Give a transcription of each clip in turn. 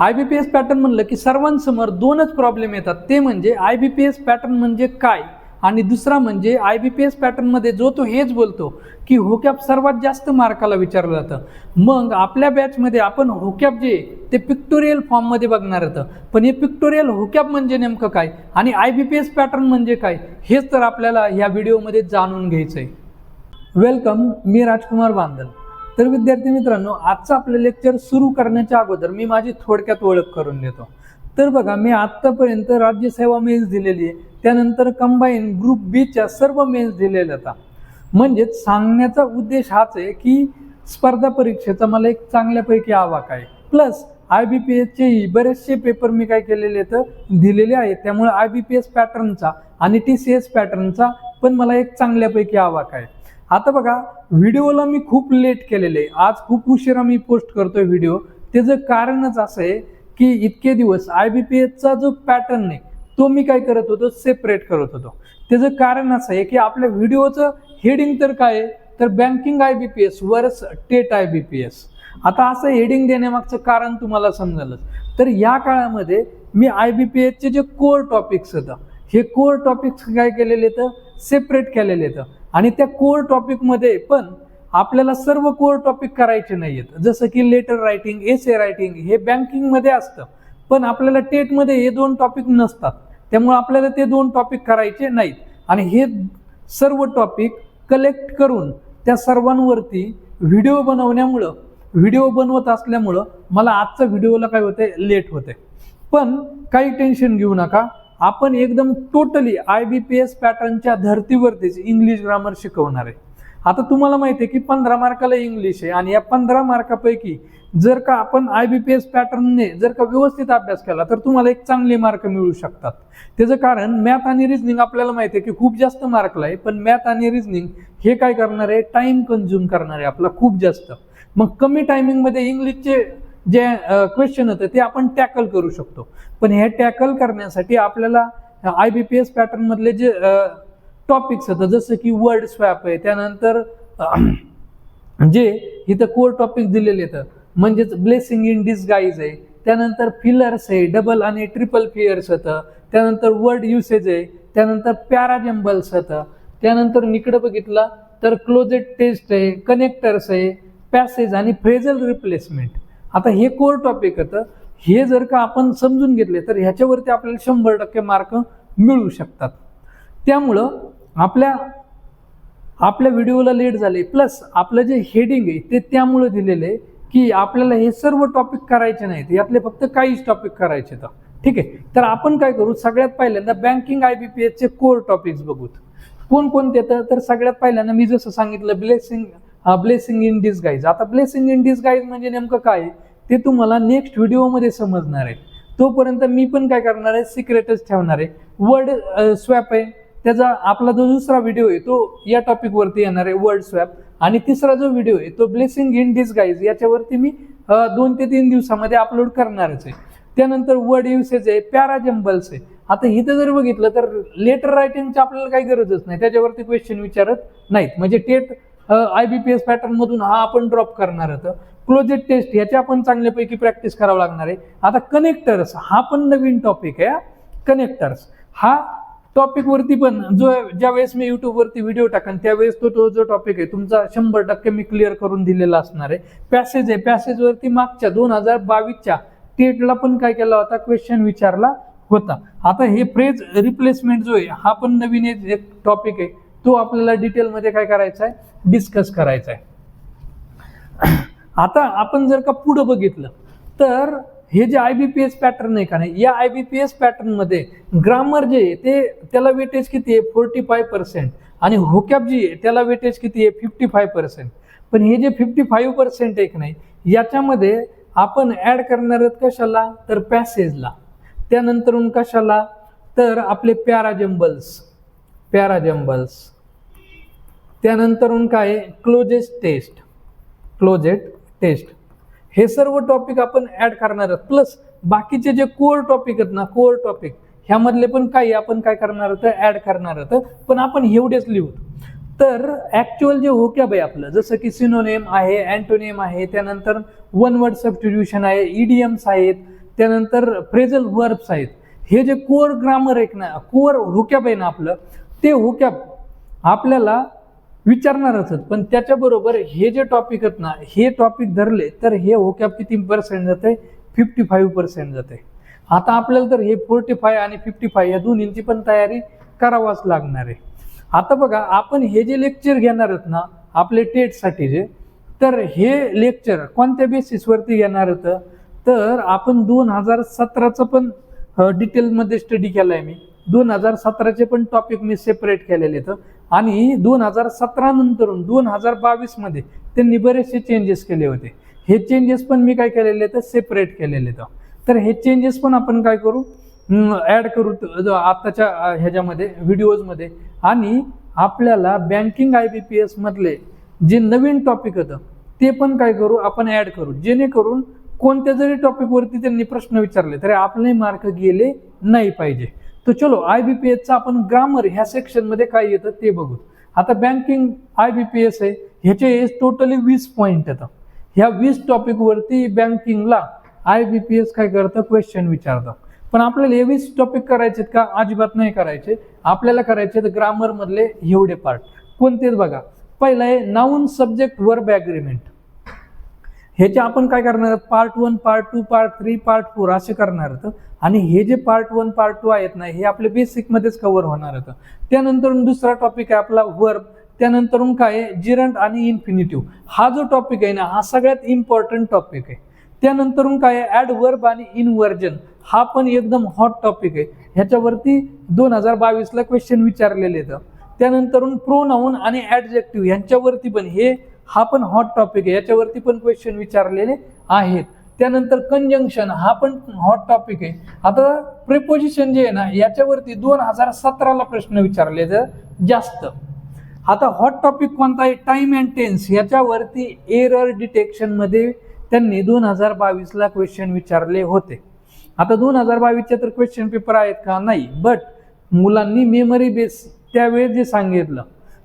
I B P S pattern म्हणलं की सर्वांसमोर दोनच प्रॉब्लेम येतात. ते म्हणजे I B P S pattern म्हणजे काय? आणि दुसरा म्हणजे आय बी पी एस पॅटर्नमध्ये जो तो हेच बोलतो की होकॅप सर्वात जास्त मार्काला विचारलं जातं. मग आपल्या बॅचमध्ये आपण होकॅप जे ते पिक्टोरियल फॉर्ममध्ये बघणार होतं. पण हे पिक्टोरियल होकॅप म्हणजे नेमकं काय? आणि I B P S pattern म्हणजे काय? हेच तर आपल्याला ह्या व्हिडिओमध्ये जाणून घ्यायचं आहे वेलकम मी राजकुमार बांदल. तर विद्यार्थी मित्रांनो आजचं आपलं लेक्चर सुरू करण्याच्या अगोदर मी माझी थोडक्यात ओळख करून देतो. तर बघा मी आत्तापर्यंत राज्यसेवा मेन्स दिलेली आहे. त्यानंतर कंबाईन ग्रुप बीच्या सर्व मेन्स दिलेल्या होता म्हणजेच सांगण्याचा उद्देश हाच आहे की स्पर्धा परीक्षेचा मला एक चांगल्यापैकी आवाक आहे. प्लस आय बी पी एसचेही बरेचसे पेपर मी काय केलेले तर दिलेले आहेत. त्यामुळे आय बी पी एस पॅटर्नचा आणि टी सी एस पॅटर्नचा पण मला एक चांगल्यापैकी आवाक आहे. आता बघा व्हिडिओला मी खूप लेट केलेले. आहे आज खूप उशिरा मी पोस्ट करतोय व्हिडिओ. त्याचं कारणच असं आहे की इतके दिवस आय बी पी एसचा जो पॅटर्न आहे तो मी काय करत होतो सेपरेट करत होतो. त्याचं कारण असं आहे की आपल्या व्हिडिओचं हेडिंग तर काय आहे? तर banking I B P S वरच टेट आय बी पी एस आता असं हेडिंग देण्यामागचं कारण तुम्हाला समजालच. तर या काळामध्ये मी आय बी पी एसचे जे कोर टॉपिक्स होतं हे कोर टॉपिक्स काय केलेले तर सेपरेट केलेले येतं आणि त्या कोर टॉपिकमध्ये पण आपल्याला सर्व कोर टॉपिक करायचे नाही आहेत जसं की लेटर रायटिंग एसे रायटिंग हे बँकिंगमध्ये असतं. पण आपल्याला टेटमध्ये हे दोन टॉपिक नसतात. त्यामुळे आपल्याला ते दोन टॉपिक करायचे नाहीत. आणि हे सर्व टॉपिक कलेक्ट करून त्या सर्वांवरती व्हिडिओ बनवण्यामुळं व्हिडिओ बनवत असल्यामुळं मला आजचा व्हिडिओला काय होते लेट होते पण काही टेन्शन घेऊ नका. आपण एकदम totally I B P S पॅटर्नच्या धर्तीवरतीच इंग्लिश ग्रामर शिकवणार आहे. आता तुम्हाला माहिती आहे की पंधरा मार्काला इंग्लिश आहे आणि या पंधरा मार्कापैकी जर का आपण आय बी पी एस पॅटर्नने जर का व्यवस्थित अभ्यास केला तर तुम्हाला एक चांगले मार्क मिळू शकतात. त्याचं कारण मॅथ आणि रिझनिंग आपल्याला माहिती आहे की खूप जास्त मार्कला आहे पण मॅथ आणि रिझनिंग हे काय करणार आहे? टाईम कन्झ्युम करणार आहे आपला खूप जास्त. मग कमी टायमिंगमध्ये इंग्लिशचे जे क्वेश्चन होतं ते आपण टॅकल करू शकतो. पण हे टॅकल करण्यासाठी आपल्याला आय बी पी एस पॅटर्नमधले जे टॉपिक्स होतं जसं की वर्ड स्वॅप आहे त्यानंतर जे इथं कोर टॉपिक दिलेले आहेत म्हणजेच ब्लेसिंग इन डिसगाईज आहे त्यानंतर फिलर्स आहे डबल आणि ट्रिपल फिअर्स होतं त्यानंतर वर्ड युसेज आहे त्यानंतर पॅराजेम्बल्स होतं त्यानंतर इकडं बघितलं तर क्लोजेट टेस्ट आहे कनेक्टर्स आहे पॅसेज आणि फ्रेझल रिप्लेसमेंट आता हे कोर टॉपिक होतं. हे जर का आपण समजून घेतले तर ह्याच्यावरती आपल्याला शंभर टक्के मार्क मिळू शकतात. त्यामुळं आपल्या आपल्या व्हिडिओला लेट झाले प्लस आपलं जे हेडिंग आहे ते त्यामुळं दिलेलं आहे की आपल्याला हे सर्व टॉपिक करायचे नाहीत. यातले फक्त काहीच टॉपिक करायचे तर ठीक आहे? तर आपण काय करू? सगळ्यात पहिल्यांदा बँकिंग आय बी पी एसचे कोर टॉपिक्स बघूत. कोण कोणते तर तर सगळ्यात पहिल्यांदा मी जसं सांगितलं ब्लेसिंग ब्लेसिंग इन डिसगाईज आता ब्लेसिंग इन डिसगाईज म्हणजे नेमकं काय? आहे? ते तुम्हाला नेक्स्ट व्हिडिओमध्ये समजणार आहे. तोपर्यंत मी पण काय करणार आहे? सिक्रेटच ठेवणार आहे. वर्ड स्वॅप आहे. त्याचा आपला जो दुसरा व्हिडिओ आहे तो या टॉपिकवरती येणार आहे वर्ड स्वॅप आणि तिसरा जो व्हिडिओ आहे तो ब्लेसिंग इन डिसगाईज याच्यावरती मी दोन ते तीन दिवसामध्ये अपलोड करणारच आहे. त्यानंतर वर्ड युसेज आहे पॅराजम्बल्स आहे. आता इथं जर बघितलं तर लेटर रायटिंगची आपल्याला काही गरजच नाही. त्याच्यावरती क्वेश्चन विचारत नाहीत. म्हणजे टेट आय बी पी एस पॅटर्नमधून हा आपण ड्रॉप करणार होतं क्लोजेट टेस्ट ह्याच्या आपण चांगल्यापैकी प्रॅक्टिस करावं लागणार आहे. आता कनेक्टर्स हा पण नवीन टॉपिक आहे कनेक्टर्स हा टॉपिकवरती पण जो ज्या वेळेस मी युट्यूबवरती व्हिडिओ टाकेन त्यावेळेस तो तो जो टॉपिक आहे तुमचा शंभर टक्के मी क्लिअर करून दिलेला असणार आहे. पॅसेज आहे. पॅसेजवरती मागच्या दोन हजार बावीसच्या टेटला पण काय केला होता? क्वेश्चन विचारला होता. आता हे फ्रेज रिप्लेसमेंट जो आहे हा पण नवीन एक टॉपिक आहे. तो आपल्याला डिटेलमध्ये काय करायचा आहे डिस्कस करायचा आहे आता आपण जर का पुढं बघितलं तर हे जे I B P S pattern आहे का नाही या आय बी पी एस पॅटर्नमध्ये ग्रामर जे आहे ते त्याला वेटेज किती आहे? फोर्टी फाय पर्सेंट आणि होकॅप जी आहे त्याला वेटेज किती आहे? फिफ्टी फाय पर्सेंट पण हे जे फिफ्टी फाईव्ह पर्सेंट आहे का नाही याच्यामध्ये आपण ॲड करणार आहोत कशाला? तर पॅसेजला त्यानंतरून कशाला? तर आपले पॅराजम्बल्स पॅराजम्बल्स त्यानंतरून काय क्लोजेस टेस्ट क्लोजेट टेस्ट हे सर्व टॉपिक आपण ॲड करणार आहोत. प्लस बाकीचे जे कोर टॉपिक आहेत ना कोर टॉपिक ह्यामधले पण काही आपण काय करणार होतं ॲड करणार होतं पण आपण एवढेच लिहू. तर ॲक्च्युअल जे होकॅब आहे आपलं जसं की सिनोनेम आहे अँटोनेम आहे त्यानंतर वन वर्ड सबस्टिट्यूशन आहे इडियम्स आहेत त्यानंतर फ्रेझल वर्ब्स आहेत. हे जे कोर ग्रामर आहे ना कोर हुकॅप आहे ना आपलं ते हुकॅप आपल्याला विचारणारच पण त्याच्याबरोबर हे जे टॉपिक आहेत ना हे टॉपिक धरले तर हे होकॅप किती पर्सेंट जाते फिफ्टी फाईव्ह पर्सेंट जाते आता आपल्याला तर हे फोर्टी फाय आणि फिफ्टी फाय या दोन्हींची पण तयारी करावाच लागणार आहे. आता बघा आपण हे जे लेक्चर घेणार आहेत ना आपले टेटसाठी जे तर हे लेक्चर कोणत्या बेसिसवरती घेणार होतं तर आपण दोन हजार सतराचं पण डिटेलमध्ये स्टडी केला आहे मी. दोन हजार सतराचे पण टॉपिक मी सेपरेट केलेले आहेत. आणि दोन हजार सतरा नंतरून दोन हजार बावीसमध्ये त्यांनी बरेचसे चेंजेस केले होते. हे चेंजेस पण मी काय केलेले आहेत? सेपरेट केलेले आहेत. तर हे चेंजेस पण आपण काय करू? ॲड करू आत्ताच्या ह्याच्यामध्ये व्हिडिओजमध्ये आणि आपल्याला बँकिंग आय बी पी एसमधले जे नवीन टॉपिक होतं ते पण काय करू? आपण ॲड करू. जेणेकरून कोणत्या जरी टॉपिकवरती त्यांनी प्रश्न विचारले तरी आपले मार्क गेले नाही पाहिजे. तर चलो आय बी पी एसचा आपण ग्रामर ह्या सेक्शनमध्ये काय येतं ते बघू. आता banking I B P S आहे. ह्याचे टोटली वीस पॉईंट येतं ह्या वीस टॉपिकवरती बँकिंगला आय बी पी एस काय करतं? क्वेश्चन विचारतं. पण आपल्याला हे वीस टॉपिक करायचे का? अजिबात नाही करायचे. आपल्याला करायचे तर ग्रामरमधले एवढे पार्ट कोणतेच बघा? पहिलं आहे नाऊन सब्जेक्ट वर्ब ॲग्रीमेंट ह्याचे आपण काय करणार? आहोत part one part two part three part four असे करणार आहोत आणि हे जे पार्ट वन पार्ट टू आहेत ना हे आपले बेसिकमध्येच कव्हर होणार होतं. त्यानंतर दुसरा टॉपिक आहे आपला वर्ब त्यानंतर काय आहे? जिरंट आणि इन्फिनिटिव्ह हा जो टॉपिक आहे ना हा सगळ्यात इम्पॉर्टंट टॉपिक आहे. त्यानंतर काय आहे? ॲड वर्ब आणि इनवर्जन हा पण एकदम हॉट टॉपिक आहे. ह्याच्यावरती दोन हजार बावीसला क्वेश्चन विचारलेले आहेत. त्यानंतर प्रोनाऊन आणि ॲडजेक्टिव्ह यांच्यावरती पण हे हा पण हॉट टॉपिक आहे. याच्यावरती पण क्वेश्चन विचारलेले आहेत. त्यानंतर कंजंक्शन हा पण हॉट टॉपिक आहे. आता प्रिपोजिशन जे आहे ना याच्यावरती दोन हजार सतराला प्रश्न विचारले तर जास्त. आता हॉट टॉपिक कोणता आहे? टाईम अँड टेन्स याच्यावरती एरर डिटेक्शनमध्ये त्यांनी दोन हजार बावीसला क्वेश्चन विचारले होते. आता दोन हजार बावीसचे तर क्वेश्चन पेपर आहेत का? नाही. बट मुलांनी मेमरी बेस त्यावेळेस जे सांगितलं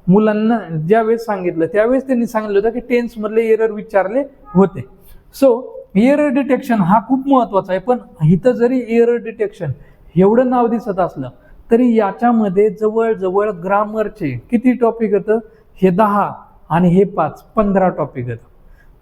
मुलांना ज्यावेळेस सांगितलं त्यावेळेस त्यांनी सांगितलं होतं की टेन्समधले एरर विचारले होते. सो एरर डिटेक्शन हा खूप महत्त्वाचा आहे पण इथं जरी एरर डिटेक्शन एवढं नाव दिसत असलं तरी याच्यामध्ये जवळजवळ ग्रामरचे किती टॉपिक होतं? हे दहा आणि हे पाच पंधरा टॉपिक होतं.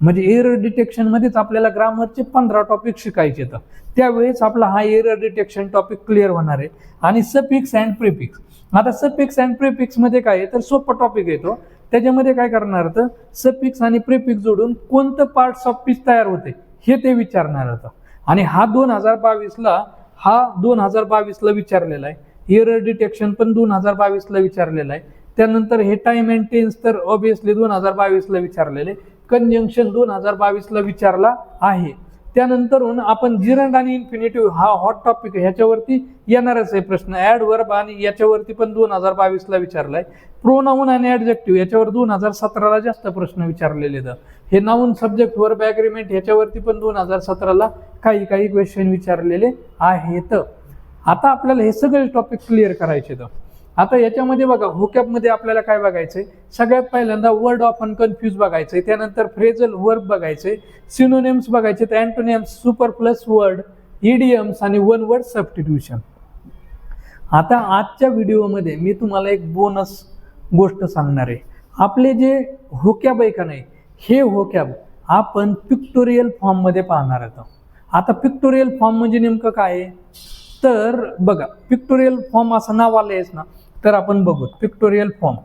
म्हणजे एरर डिटेक्शनमध्येच आपल्याला ग्रामरचे पंधरा टॉपिक शिकायचे तर त्यावेळेस आपला हा एरर डिटेक्शन टॉपिक क्लिअर होणार आहे. आणि सपिक्स अँड प्रिफिक्स आता सफिक्स अँड प्रिफिक्समध्ये काय आहे? तर सोपं टॉपिक येतो त्याच्यामध्ये काय करणार तर सपिक्स आणि प्रिफिक्स जोडून कोणतं पार्ट्स ऑफ पीच तयार होते? हे ते विचारणार होतं. आणि हा दोन हजार बावीसला हा दोन हजार बावीसला विचारलेला आहे. एरर डिटेक्शन पण दोन हजार बावीसला विचारलेला आहे. त्यानंतर हे टाइम अँड टेन्स तर ऑब्विसली दोन हजार बावीसला विचारलेले. कंजंक्शन दोन हजार बावीसला विचारला आहे. त्यानंतरून आपण जिरंड आणि इन्फिनिटिव्ह हा हॉट टॉपिक ह्याच्यावरती येणारच आहे प्रश्न. ॲड वर्ब आणि याच्यावरती पण दोन हजार बावीसला विचारलाय. प्रोनाऊन आणि ॲडजेक्टिव्ह याच्यावर दोन हजार सतराला जास्त प्रश्न विचारलेले आहेत. हे नाऊन सब्जेक्ट वर्ब ॲग्रीमेंट ह्याच्यावरती पण दोन हजार सतराला काही काही क्वेश्चन विचारलेले आहेत. आता आपल्याला हे सगळे टॉपिक क्लिअर करायचे तर आता याच्यामध्ये बघा हुकॅपमध्ये आपल्याला काय बघायचंय? सगळ्यात पहिल्यांदा वर्ड ऑफ कन्फ्यूज बघायचंय. त्यानंतर फ्रेझल वर्ब बघायचे सिनोनेम्स बघायचे तर antonyms super plus word idioms आणि वन वर्ड सबस्टिट्यूशन आता आजच्या व्हिडिओमध्ये मी तुम्हाला एक बोनस गोष्ट सांगणार आहे. आपले जे होक्याब आहे का नाही हे होक्याब आपण पिक्टोरियल फॉर्ममध्ये पाहणार आहोत. आता पिक्टोरियल फॉर्म म्हणजे नेमकं काय? आहे तर बघा पिक्टोरियल फॉर्म असं नाव आलं आहेच ना तर आपण बघू पिक्टोरियल फॉर्म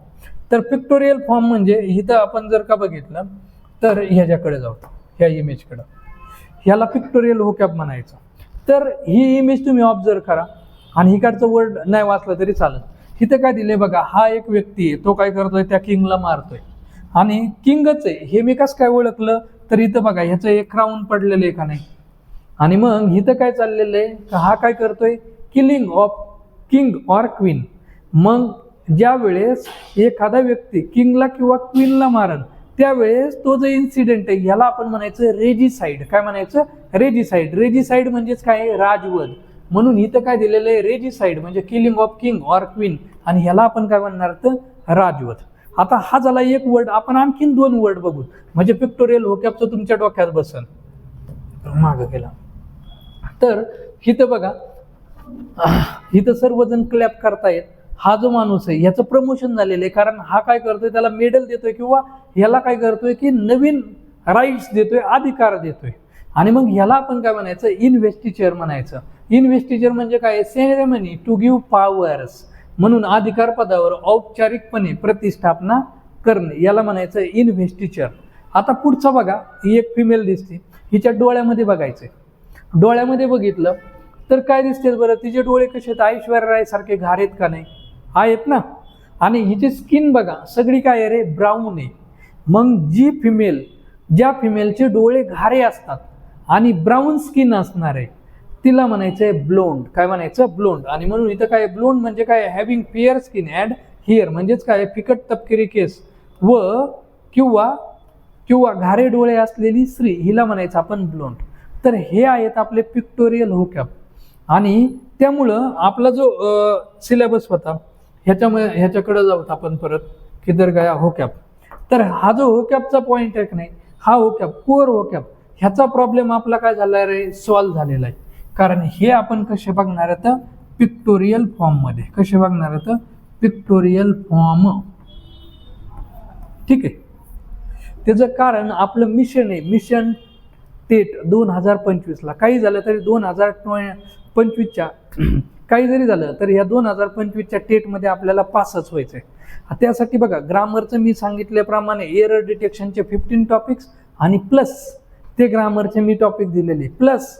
तर पिक्टोरियल फॉर्म म्हणजे इथं आपण जर का बघितलं तर ह्याच्याकडे जाऊ ह्या इमेजकडं ह्याला पिक्टोरियल होकॅप म्हणायचं. तर ही इमेज तुम्ही ऑब्झर्व करा आणि हिकडचं वर्ड नाही वाचलं तरी चालेल. इथं काय दिले बघा हा एक व्यक्ती आहे तो काय करतोय त्या किंगला मारतोय. आणि किंगच आहे हे मी कसं काय ओळखलं? तर इथं बघा ह्याचं एक क्राऊन पडलेलं आहे का नाही? आणि मग इथं काय चाललेलं आहे? हा काय करतोय? Killing of king or queen मग ज्या वेळेस एखादा व्यक्ती किंगला किंवा क्वीनला मारण त्यावेळेस तो जो इन्सिडेंट आहे ह्याला आपण म्हणायचं रेजिसाईड काय म्हणायचं? रेजिसाईड रेजिसाईड म्हणजेच काय? आहे? राजवध. म्हणून इथं काय दिलेलं आहे? रेजिसाईड म्हणजे killing of king or queen आणि ह्याला आपण काय म्हणणार तर? राजवध. आता हा झाला एक वर्ड आपण आणखीन दोन वर्ड बघू. म्हणजे पिक्टोरियल होकॅपचं तुमच्या डोक्यात बसन मागं केला. तर इथं बघा. इथं सर्वजण क्लॅप करतायत. हा जो माणूस आहे ह्याचं प्रमोशन झालेलं आहे. कारण हा काय करतोय त्याला मेडल देतोय किंवा ह्याला काय करतोय की नवीन राईट्स देतोय अधिकार देतोय. आणि मग ह्याला आपण काय म्हणायचं? इन्व्हेस्टिचर म्हणायचं इन्व्हेस्टिचर म्हणजे काय? सेरेमनी टू गिव्ह पॉवर्स म्हणून अधिकार पदावर औपचारिकपणे प्रतिष्ठापना करणे. याला म्हणायचं इन्व्हेस्टिचर आता पुढचा बघा. ही एक फिमेल दिसते. हिच्या डोळ्यामध्ये बघायचंय. डोळ्यामध्ये बघितलं तर काय दिसते बरं? तिचे डोळे कसे आहेत? ऐश्वर्या राय सारखे घार आहेत का नाही? आहेत ना. आणि हिची स्किन बघा सगळी काय आहे रे? ब्राऊन आहे. मग जी फिमेल ज्या फिमेलचे डोळे घारे असतात आणि ब्राऊन स्किन असणार आहे तिला म्हणायचं आहे ब्लोंड काय म्हणायचं? ब्लोंड आणि म्हणून इथं काय ब्लोंड म्हणजे काय having fair skin and hair म्हणजेच काय फिकट तपकिरी केस. व किंवा किंवा घारे डोळे असलेली स्त्री हिला म्हणायचं आपण ब्लोंड तर हे आहेत आपले पिक्टोरियल होकॅप आणि त्यामुळं आपला जो सिलेबस होता ह्याच्यामुळे ह्याच्याकडं जाऊत आपण परत की तर हो होकॅप तर हा जो होकॅपचा पॉईंट आहे की नाही हा होकॅप कोर होकॅप ह्याचा प्रॉब्लेम आपला काय झाला रे? सॉल्व्ह झालेला आहे. कारण हे आपण कसे बघणार आहेत पिक्टोरियल फॉर्ममध्ये कसे बघणार आहेत पिक्टोरियल फॉर्म ठीक आहे? त्याचं कारण आपलं मिशन आहे. मिशन टेट दोन हजार पंचवीसला. काही झालं तरी दोन हजार पंचवीसच्या काही जरी झालं तर या दोन हजार पंचवीसच्या टेटमध्ये आपल्याला पासच व्हायचं आहे त्यासाठी बघा ग्रामरचं मी सांगितल्याप्रमाणे एरर डिटेक्शनचे फिफ्टीन टॉपिक्स आणि प्लस ते ग्रामरचे मी टॉपिक दिलेले. प्लस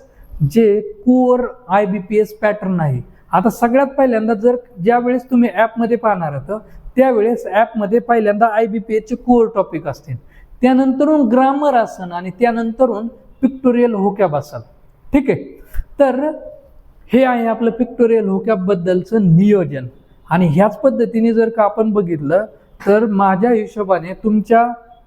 जे core I B P S pattern आहे. आता सगळ्यात पहिल्यांदा जर ज्या वेळेस तुम्ही ॲपमध्ये पाहणार आहात त्यावेळेस ॲपमध्ये पहिल्यांदा आय बी पी एसचे कोर टॉपिक असतील. त्यानंतरून ग्रामर आसन आणि त्यानंतरून पिक्टोरियल होकॅब असाल ठीक आहे? तर हे आहे आपलं पिक्टोरियल होकॅबबद्दलचं नियोजन. आणि ह्याच पद्धतीने जर का आपण बघितलं तर माझ्या हिशोबाने तुमच्या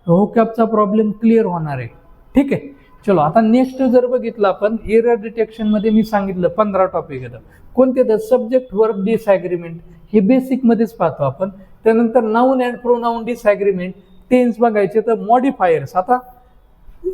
होकॅपचा प्रॉब्लेम क्लिअर होणार आहे. ठीक आहे? चलो आता नेक्स्ट जर बघितलं आपण एरर डिटेक्शनमध्ये मी सांगितलं पंधरा टॉपिक येतं. कोणते तर सब्जेक्ट वर्क डिसॲग्रीमेंट हे बेसिकमध्येच पाहतो आपण. त्यानंतर noun and pronoun disagreement tense बघायचे तर मॉडिफायर्स आता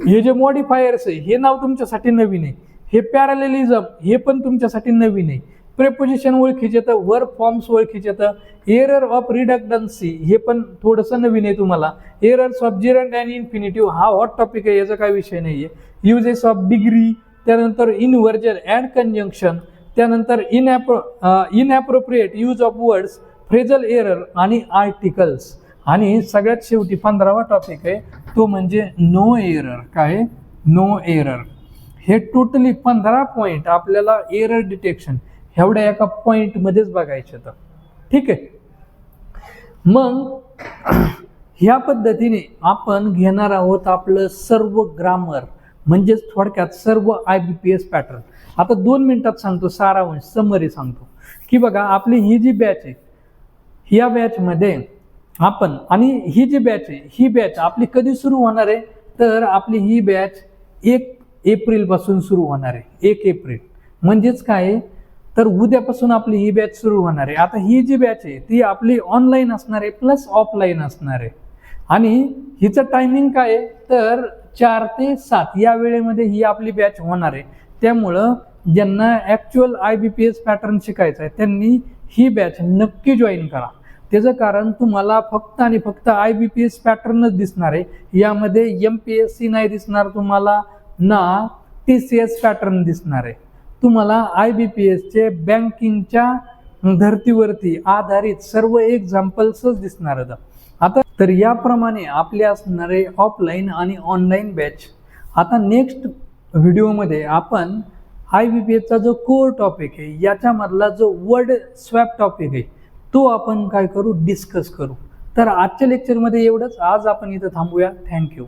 हे जे मॉडिफायर्स आहे हे नाव तुमच्यासाठी नवीन आहे. हे पॅरालेलिझम हे पण तुमच्यासाठी नवीन आहे. प्रेपोजिशन ओळखीचे तर वर्क फॉर्म्स ओळखीचे तर एरर ऑफ रिडक्टन्सी हे पण थोडंसं नवीन आहे तुम्हाला. Errors of gerund and infinitive हा हॉट टॉपिक आहे याचा काही विषय नाही आहे युजेस ऑफ डिग्री त्यानंतर इनव्हर्जन अँड कंजंक्शन त्यानंतर इनॲप्रो inappropriate use of words phrasal error आणि आर्टिकल्स आणि सगळ्यात शेवटी पंधरावा टॉपिक आहे तो म्हणजे नो एरर काय नो एरर हे टोटली पंधरा पॉईंट आपल्याला एरर डिटेक्शन एवढ्या एका पॉईंटमध्येच बघायचे तर ठीक आहे? मग ह्या पद्धतीने आपण घेणार आहोत आपलं सर्व ग्रामर म्हणजेच थोडक्यात सर्व I B P S pattern आता दोन मिनिटात सांगतो सारावंश समरी सांगतो. की बघा आपली ही जी बॅच आहे ह्या बॅचमध्ये आपण आणि ही जी बॅच आहे ही बॅच आपली कधी सुरू होणार आहे? तर आपली ही बॅच एक एप्रिलपासून सुरू होणार आहे. एक एप्रिल. म्हणजेच काय तर उद्यापासून आपली ही बॅच सुरू होणार आहे. आता ही जी बॅच आहे ती आपली ऑनलाईन असणार आहे प्लस ऑफलाईन असणार आहे. आणि हिचं टायमिंग काय आहे? तर चार ते सात या वेळेमध्ये ही आपली बॅच होणार आहे. त्यामुळं ज्यांना actual I B P S pattern शिकायचं आहे त्यांनी ही बॅच नक्की जॉईन करा. त्याचं कारण तुम्हाला फक्त आणि फक्त आय बी पी एस पॅटर्नच दिसणार आहे. यामध्ये एम पी एस सी नाही दिसणार तुम्हाला. ना टी सी एस पॅटर्न दिसणार आहे. तुम्हाला आय बी पी एसचे बँकिंगच्या धर्तीवरती आधारित सर्व एक्झाम्पल्सच दिसणार आहेत. आता तर याप्रमाणे आपले असणारे ऑफलाईन आणि ऑनलाईन बॅच आता नेक्स्ट व्हिडिओमध्ये आपण आय बी पी एसचा जो कोर टॉपिक आहे याच्यामधला जो वर्ड स्वॅप टॉपिक आहे तो आपण काय करू? डिस्कस करू. तर आजच्या लेक्चरमध्ये एवढंच. आज आपण इथं थांबूया. थँक्यू